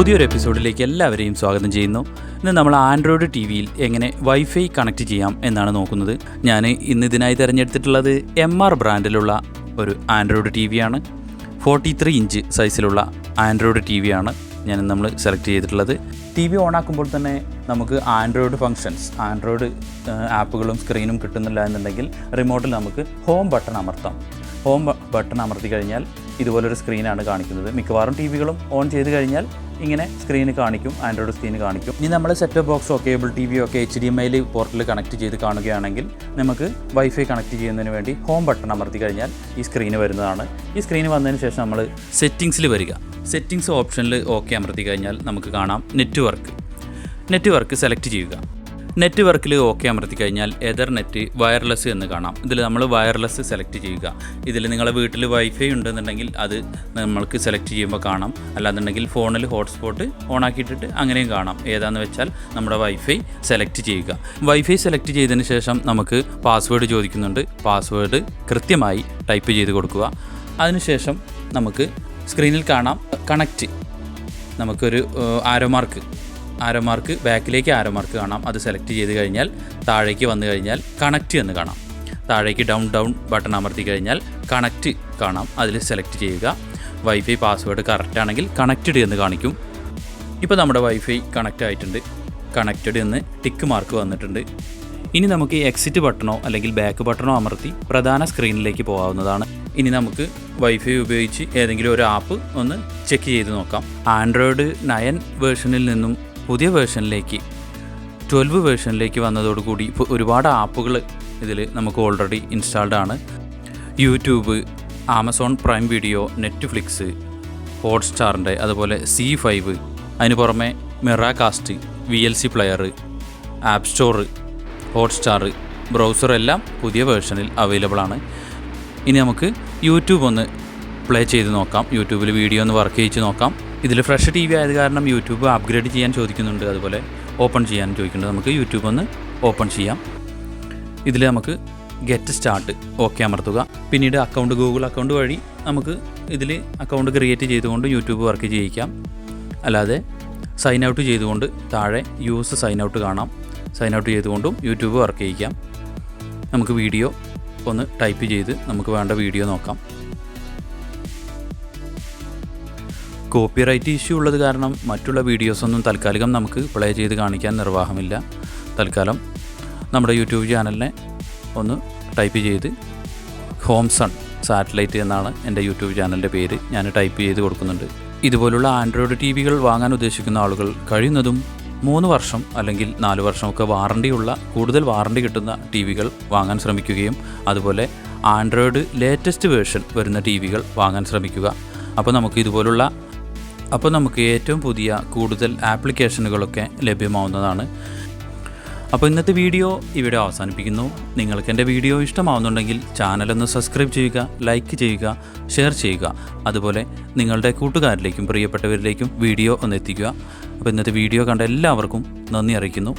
പുതിയൊരു എപ്പിസോഡിലേക്ക് എല്ലാവരെയും സ്വാഗതം ചെയ്യുന്നു. ഇന്ന് നമ്മൾ ആൻഡ്രോയിഡ് ടി വിയിൽ എങ്ങനെ വൈഫൈ കണക്ട് ചെയ്യാം എന്നാണ് നോക്കുന്നത്. ഞാൻ ഇന്ന് ഇതിനായി തിരഞ്ഞെടുത്തിട്ടുള്ളത് എം ആർ ബ്രാൻഡിലുള്ള ഒരു ആൻഡ്രോയിഡ് ടി വിയാണ് ഫോർട്ടി ത്രീ ഇഞ്ച് സൈസിലുള്ള ആൻഡ്രോയിഡ് ടി വിയാണ് ഞാൻ നമ്മൾ സെലക്ട് ചെയ്തിട്ടുള്ളത്. ടി വി ഓണാക്കുമ്പോൾ തന്നെ നമുക്ക് ആൻഡ്രോയിഡ് ഫങ്ഷൻസ് ആൻഡ്രോയിഡ് ആപ്പുകളും സ്ക്രീനും കിട്ടുന്നില്ല എന്നുണ്ടെങ്കിൽ റിമോട്ടിൽ നമുക്ക് ഹോം ബട്ടൺ അമർത്താം. ഹോം ബട്ടൺ അമർത്തി കഴിഞ്ഞാൽ ഇതുപോലൊരു സ്ക്രീനാണ് കാണിക്കുന്നത്. മിക്കവാറും ടി വികളും ഓൺ ചെയ്ത് കഴിഞ്ഞാൽ ഇങ്ങനെ സ്ക്രീന് കാണിക്കും ആൻഡ്രോയിഡ് സ്ക്രീന് കാണിക്കും. ഇനി നമ്മൾ സെറ്റ് ബോക്സോ കേബിൾ ടി വിയോ ഒക്കെ എച്ച് ഡി എം ഐയിൽ പോർട്ടിൽ കണക്ട് ചെയ്ത് കാണുകയാണെങ്കിൽ നമുക്ക് വൈഫൈ കണക്ട് ചെയ്യുന്നതിന് വേണ്ടി ഹോം ബട്ടൺ അമർത്തി കഴിഞ്ഞാൽ ഈ സ്ക്രീന് വരുന്നതാണ്. ഈ സ്ക്രീന് വന്നതിന് ശേഷം നമ്മൾ സെറ്റിങ്സിൽ വരിക. സെറ്റിങ്സ് ഓപ്ഷനിൽ ഓക്കെ അമർത്തി കഴിഞ്ഞാൽ നമുക്ക് കാണാം നെറ്റ്വർക്ക്. നെറ്റ്വർക്ക് സെലക്ട് ചെയ്യുക. നെറ്റ്വർക്കിൽ ഓക്കെ അമർത്തി കഴിഞ്ഞാൽ എതർ നെറ്റ് വയർലെസ് എന്ന് കാണാം. ഇതിൽ നമ്മൾ വയർലെസ് സെലക്ട് ചെയ്യുക. ഇതിൽ നിങ്ങളെ വീട്ടിൽ വൈഫൈ ഉണ്ടെന്നുണ്ടെങ്കിൽ അത് നമ്മൾക്ക് സെലക്ട് ചെയ്യുമ്പോൾ കാണാം. അല്ലാന്നുണ്ടെങ്കിൽ ഫോണിൽ ഹോട്ട്സ്പോട്ട് ഓൺ ആക്കിയിട്ടിട്ട് അങ്ങനെയും കാണാം. ഏതാന്ന് വെച്ചാൽ നമ്മുടെ വൈഫൈ സെലക്ട് ചെയ്യുക. വൈഫൈ സെലക്ട് ചെയ്തതിന് ശേഷം നമുക്ക് പാസ്വേഡ് ചോദിക്കുന്നുണ്ട്. പാസ്വേഡ് കൃത്യമായി ടൈപ്പ് ചെയ്ത് കൊടുക്കുക. അതിനുശേഷം നമുക്ക് സ്ക്രീനിൽ കാണാം. കണക്റ്റ് നമുക്കൊരു ആരോ മാർക്ക്. ആരോ മാർക്ക് ബാക്കിലേക്ക് ആരോ മാർക്ക് കാണാം. അത് സെലക്ട് ചെയ്ത് കഴിഞ്ഞാൽ താഴേക്ക് വന്നു കഴിഞ്ഞാൽ കണക്റ്റ് എന്ന് കാണാം. താഴേക്ക് ഡൗൺ ഡൗൺ ബട്ടൺ അമർത്തി കഴിഞ്ഞാൽ കണക്റ്റ് കാണാം. അതിൽ സെലക്ട് ചെയ്യുക. വൈഫൈ പാസ്വേഡ് കറക്റ്റ് ആണെങ്കിൽ കണക്റ്റഡ് എന്ന് കാണിക്കും. ഇപ്പോൾ നമ്മുടെ വൈഫൈ കണക്റ്റ് ആയിട്ടുണ്ട്. കണക്റ്റഡ് എന്ന് ടിക്ക് മാർക്ക് വന്നിട്ടുണ്ട്. ഇനി നമുക്ക് എക്സിറ്റ് ബട്ടണോ അല്ലെങ്കിൽ ബാക്ക് ബട്ടണോ അമർത്തി പ്രധാന സ്ക്രീനിലേക്ക് പോകാവുന്നതാണ്. ഇനി നമുക്ക് വൈഫൈ ഉപയോഗിച്ച് ഏതെങ്കിലും ഒരു ആപ്പ് ഒന്ന് ചെക്ക് ചെയ്ത് നോക്കാം. ആൻഡ്രോയിഡ് നയൻ വേർഷനിൽ നിന്നും പുതിയ വേർഷനിലേക്ക് ട്വൽവ് വേർഷനിലേക്ക് വന്നതോടുകൂടി ഇപ്പോൾ ഒരുപാട് ആപ്പുകൾ ഇതിൽ നമുക്ക് ഓൾറെഡി ഇൻസ്റ്റാൾഡ് ആണ്. YouTube Amazon Prime video Netflix ഹോട്ട്സ്റ്റാറിന്റെ അതുപോലെ സി ഫൈവ് അതിന് പുറമെ Miracast V L C player app store Hotstar browser എല്ലാം പുതിയ വേർഷനിൽ അവൈലബിൾ ആണ്. ഇനി നമുക്ക് യൂട്യൂബ് ഒന്ന് പ്ലേ ചെയ്ത് നോക്കാം. യൂട്യൂബിൽ വീഡിയോ ഒന്ന് വർക്ക് ചെയ്ത് നോക്കാം. ഇതിൽ ഫ്രഷ് ടി വി ആയത് കാരണം യൂട്യൂബ് അപ്ഗ്രേഡ് ചെയ്യാൻ ചോദിക്കുന്നുണ്ട്. അതുപോലെ ഓപ്പൺ ചെയ്യാൻ ചോദിക്കുന്നുണ്ട്. നമുക്ക് യൂട്യൂബ് ഒന്ന് ഓപ്പൺ ചെയ്യാം. ഇതിൽ നമുക്ക് ഗെറ്റ് സ്റ്റാർട്ട് ഓക്കെ അമർത്തുക. പിന്നീട് അക്കൗണ്ട് ഗൂഗിൾ അക്കൗണ്ട് വഴി നമുക്ക് ഇതിൽ അക്കൗണ്ട് ക്രിയേറ്റ് ചെയ്തുകൊണ്ട് യൂട്യൂബ് വർക്ക് ചെയ്യിക്കാം. അല്ലാതെ സൈൻ ഔട്ട് ചെയ്തുകൊണ്ട് താഴെ യൂസ് സൈൻ ഔട്ട് കാണാം. സൈൻ ഔട്ട് ചെയ്തുകൊണ്ടും യൂട്യൂബ് വർക്ക് ചെയ്യിക്കാം. നമുക്ക് വീഡിയോ ഒന്ന് ടൈപ്പ് ചെയ്ത് നമുക്ക് വേണ്ട വീഡിയോ നോക്കാം. കോപ്പിറൈറ്റ് ഇഷ്യൂ ഉള്ളത് കാരണം മറ്റുള്ള വീഡിയോസൊന്നും തൽക്കാലികം നമുക്ക് പ്ലേ ചെയ്ത് കാണിക്കാൻ നിർവാഹമില്ല. തൽക്കാലം നമ്മുടെ യൂട്യൂബ് ചാനലിനെ ഒന്ന് ടൈപ്പ് ചെയ്ത് ഹോംസൺ സാറ്റലൈറ്റ് എന്നാണ് എന്റെ യൂട്യൂബ് ചാനലിന്റെ പേര്. ഞാൻ ടൈപ്പ് ചെയ്ത് കൊടുക്കുന്നുണ്ട്. ഇതുപോലുള്ള ആൻഡ്രോയിഡ് ടി വികൾ വാങ്ങാൻ ഉദ്ദേശിക്കുന്ന ആളുകൾ കഴിയുന്നതും മൂന്ന് വർഷം അല്ലെങ്കിൽ നാല് വർഷമൊക്കെ വാറണ്ടിയുള്ള കൂടുതൽ വാറണ്ടി കിട്ടുന്ന ടി വികൾ വാങ്ങാൻ ശ്രമിക്കുകയും അതുപോലെ ആൻഡ്രോയിഡ് ലേറ്റസ്റ്റ് വേർഷൻ വരുന്ന ടി വികൾ വാങ്ങാൻ ശ്രമിക്കുക. അപ്പോൾ നമുക്ക് ഇതുപോലുള്ള അപ്പോൾ നമുക്ക് ഏറ്റവും പുതിയ കൂടുതൽ ആപ്ലിക്കേഷനുകളൊക്കെ ലഭ്യമാവുന്നതാണ്. അപ്പോൾ ഇന്നത്തെ വീഡിയോ ഇവിടെ അവസാനിപ്പിക്കുന്നു. നിങ്ങൾക്ക് എന്റെ വീഡിയോ ഇഷ്ടമാവുന്നുണ്ടെങ്കിൽ ചാനലൊന്ന് സബ്സ്ക്രൈബ് ചെയ്യുക ലൈക്ക് ചെയ്യുക ഷെയർ ചെയ്യുക. അതുപോലെ നിങ്ങളുടെ കൂട്ടുകാരിലേക്കും പ്രിയപ്പെട്ടവരിലേക്കും വീഡിയോ ഒന്ന് എത്തിക്കുക. അപ്പോൾ ഇന്നത്തെ വീഡിയോ കണ്ട എല്ലാവർക്കും നന്ദി അറിയിക്കുന്നു.